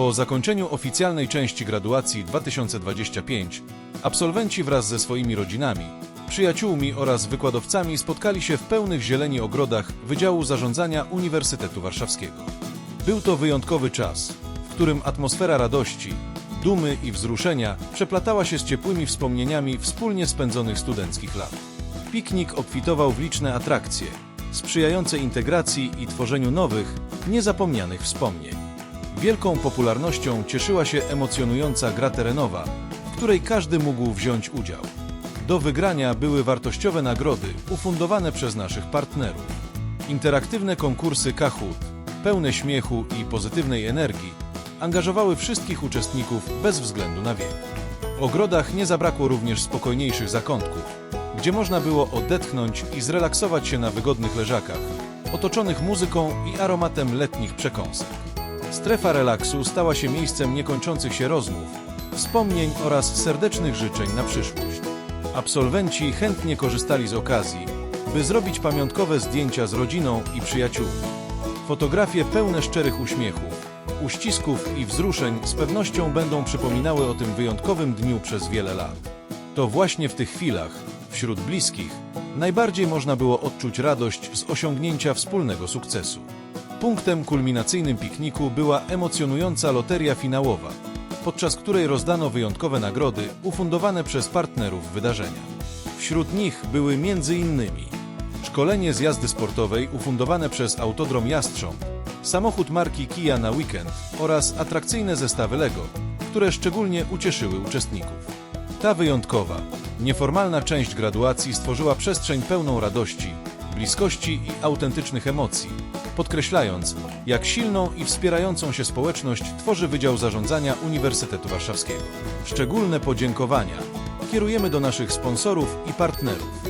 Po zakończeniu oficjalnej części graduacji 2025 absolwenci wraz ze swoimi rodzinami, przyjaciółmi oraz wykładowcami spotkali się w pełnych zieleni ogrodach Wydziału Zarządzania Uniwersytetu Warszawskiego. Był to wyjątkowy czas, w którym atmosfera radości, dumy i wzruszenia przeplatała się z ciepłymi wspomnieniami wspólnie spędzonych studenckich lat. Piknik obfitował w liczne atrakcje, sprzyjające integracji i tworzeniu nowych, niezapomnianych wspomnień. Wielką popularnością cieszyła się emocjonująca gra terenowa, w której każdy mógł wziąć udział. Do wygrania były wartościowe nagrody ufundowane przez naszych partnerów. Interaktywne konkursy Kahoot, pełne śmiechu i pozytywnej energii, angażowały wszystkich uczestników bez względu na wiek. W ogrodach nie zabrakło również spokojniejszych zakątków, gdzie można było odetchnąć i zrelaksować się na wygodnych leżakach, otoczonych muzyką i aromatem letnich przekąsek. Strefa relaksu stała się miejscem niekończących się rozmów, wspomnień oraz serdecznych życzeń na przyszłość. Absolwenci chętnie korzystali z okazji, by zrobić pamiątkowe zdjęcia z rodziną i przyjaciółmi. Fotografie pełne szczerych uśmiechów, uścisków i wzruszeń z pewnością będą przypominały o tym wyjątkowym dniu przez wiele lat. To właśnie w tych chwilach, wśród bliskich, najbardziej można było odczuć radość z osiągnięcia wspólnego sukcesu. Punktem kulminacyjnym pikniku była emocjonująca loteria finałowa, podczas której rozdano wyjątkowe nagrody ufundowane przez partnerów wydarzenia. Wśród nich były m.in. szkolenie z jazdy sportowej ufundowane przez Autodrom Jastrząb, samochód marki Kia na weekend oraz atrakcyjne zestawy Lego, które szczególnie ucieszyły uczestników. Ta wyjątkowa, nieformalna część graduacji stworzyła przestrzeń pełną radości, bliskości i autentycznych emocji, podkreślając, jak silną i wspierającą się społeczność tworzy Wydział Zarządzania Uniwersytetu Warszawskiego. Szczególne podziękowania kierujemy do naszych sponsorów i partnerów.